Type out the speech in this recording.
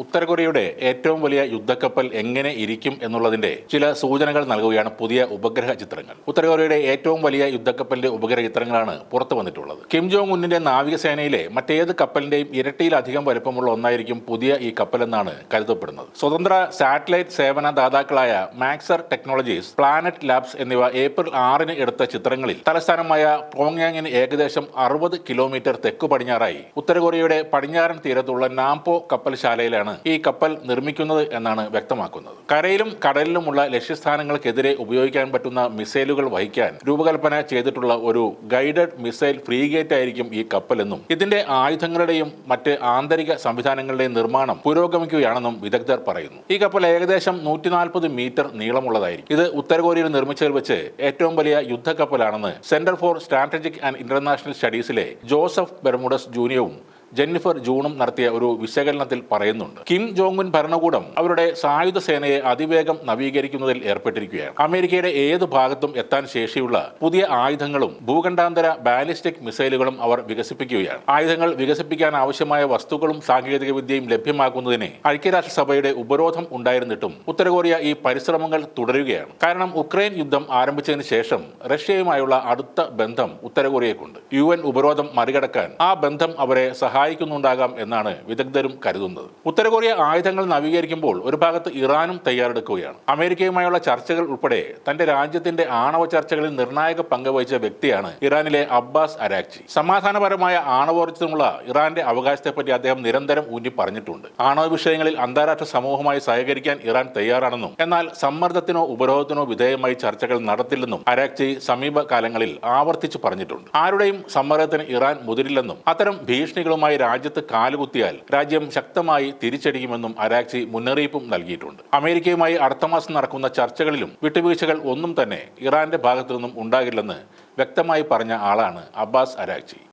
ഉത്തര കൊറിയയുടെ ഏറ്റവും വലിയ യുദ്ധക്കപ്പൽ എങ്ങനെ ഇരിക്കും എന്നുള്ളതിന്റെ ചില സൂചനകൾ നൽകുകയാണ് പുതിയ ഉപഗ്രഹ ചിത്രങ്ങൾ. ഉത്തരകൊറിയയുടെ ഏറ്റവും വലിയ യുദ്ധക്കപ്പലിന്റെ ഉപഗ്രഹ ചിത്രങ്ങളാണ് പുറത്തു വന്നിട്ടുള്ളത്. കിം ജോങ് ഉന്നിന്റെ നാവികസേനയിലെ മറ്റേത് കപ്പലിന്റെയും ഇരട്ടിയിലധികം വലുപ്പമുള്ള ഒന്നായിരിക്കും പുതിയ ഈ കപ്പലെന്നാണ് കരുതപ്പെടുന്നത്. സ്വതന്ത്ര സാറ്റലൈറ്റ് സേവന ദാതാക്കളായ മാക്സർ ടെക്നോളജീസ് പ്ലാനറ്റ് ലാബ്സ് എന്നിവ ഏപ്രിൽ ആറിന് എടുത്ത ചിത്രങ്ങളിൽ തലസ്ഥാനമായ പ്രോങ്യാങ്ങിന് ഏകദേശം അറുപത് കിലോമീറ്റർ തെക്കു പടിഞ്ഞാറായി ഉത്തരകൊറിയയുടെ പടിഞ്ഞാറൻ തീരത്തുള്ള നാംപോ കപ്പൽശാലയിലാണ് ഈ കപ്പൽ നിർമ്മിക്കുന്നത് എന്നാണ് വ്യക്തമാക്കുന്നത്. കരയിലും കടലിലുമുള്ള ലക്ഷ്യസ്ഥാനങ്ങൾക്കെതിരെ ഉപയോഗിക്കാൻ പറ്റുന്ന മിസൈലുകൾ വഹിക്കാൻ രൂപകൽപ്പന ചെയ്തിട്ടുള്ള ഒരു ഗൈഡഡ് മിസൈൽ ഫ്രീഗേറ്റ് ആയിരിക്കും ഈ കപ്പലെന്നും ഇതിന്റെ ആയുധങ്ങളുടെയും മറ്റ് ആന്തരിക സംവിധാനങ്ങളുടെയും നിർമ്മാണം പുരോഗമിക്കുകയാണെന്നും വിദഗ്ധർ പറയുന്നു. ഈ കപ്പൽ ഏകദേശം നൂറ്റി നാൽപ്പത് മീറ്റർ നീളമുള്ളതായിരിക്കും. ഇത് ഉത്തര കൊറിയയിൽ നിർമ്മിച്ചതിൽ വെച്ച് ഏറ്റവും വലിയ യുദ്ധക്കപ്പലാണെന്ന് centre for strategic and international സ്റ്റഡീസിലെ Joseph Bermudez ജൂനിയറും ജെന്നിഫർ ജൂണും നടത്തിയ ഒരു വിശകലനത്തിൽ പറയുന്നുണ്ട്. കിം ജോങ് ഉൻ ഭരണകൂടം അവരുടെ സായുധ സേനയെ അതിവേഗം നവീകരിക്കുന്നതിൽ ഏർപ്പെട്ടിരിക്കുകയാണ്. അമേരിക്കയുടെ ഏത് ഭാഗത്തും എത്താൻ ശേഷിയുള്ള പുതിയ ആയുധങ്ങളും ഭൂഖണ്ഡാന്തര ബാലിസ്റ്റിക് മിസൈലുകളും അവർ വികസിപ്പിക്കുകയാണ്. ആയുധങ്ങൾ വികസിപ്പിക്കാൻ ആവശ്യമായ വസ്തുക്കളും സാങ്കേതിക വിദ്യയും ലഭ്യമാക്കുന്നതിന് ഐക്യരാഷ്ട്രസഭയുടെ ഉപരോധം ഉണ്ടായിരുന്നിട്ടും ഉത്തരകൊറിയ ഈ പരിശ്രമങ്ങൾ തുടരുകയാണ്. കാരണം ഉക്രൈൻ യുദ്ധം ആരംഭിച്ചതിന് ശേഷം റഷ്യയുമായുള്ള അടുത്ത ബന്ധം ഉത്തരകൊറിയക്കുണ്ട് യു എൻ ഉപരോധം മറികടക്കാൻ ആ ബന്ധം അവരെ സഹായിക്കുന്നുണ്ടാകാം എന്നാണ് വിദഗ്ധരും കരുതുന്നത്. ഉത്തര കൊറിയ ആയുധങ്ങൾ നവീകരിക്കുമ്പോൾ ഒരു ഭാഗത്ത് ഇറാനും തയ്യാറെടുക്കുകയാണ്. അമേരിക്കയുമായുള്ള ചർച്ചകൾ ഉൾപ്പെടെ തന്റെ രാജ്യത്തിന്റെ ആണവ ചർച്ചകളിൽ നിർണായക പങ്ക് വഹിച്ച വ്യക്തിയാണ് ഇറാനിലെ അബ്ബാസ് അരാക്ചി സമാധാനപരമായ ആണവോർജത്തിനുള്ള ഇറാന്റെ അവകാശത്തെപ്പറ്റി അദ്ദേഹം നിരന്തരം ഊന്നി പറഞ്ഞിട്ടുണ്ട് ആണവ വിഷയങ്ങളിൽ അന്താരാഷ്ട്ര സമൂഹമായി സഹകരിക്കാൻ ഇറാൻ തയ്യാറാണെന്നും എന്നാൽ സമ്മർദ്ദത്തിനോ ഉപരോധത്തിനോ വിധേയമായി ചർച്ചകൾ നടത്തില്ലെന്നും അരാക്ചി സമീപകാലങ്ങളിൽ ആവർത്തിച്ചു പറഞ്ഞിട്ടുണ്ട്. ആരുടെയും സമ്മർദ്ദത്തിന് ഇറാൻ മുതിരില്ലെന്നും അത്തരം ഭീഷണികളുമായി രാജ്യത്ത് കാലുകുത്തിയാൽ രാജ്യം ശക്തമായി തിരിച്ചടിക്കുമെന്നും അരാക്സി മുന്നറിയിപ്പും നൽകിയിട്ടുണ്ട്. അമേരിക്കയുമായി അടുത്ത മാസം നടക്കുന്ന ചർച്ചകളിലും വിട്ടുവീഴ്ചകൾ ഒന്നും തന്നെ ഇറാന്റെ ഭാഗത്തു നിന്നും ഉണ്ടാകില്ലെന്ന് വ്യക്തമായി പറഞ്ഞ ആളാണ് അബ്ബാസ് അരാക്ചി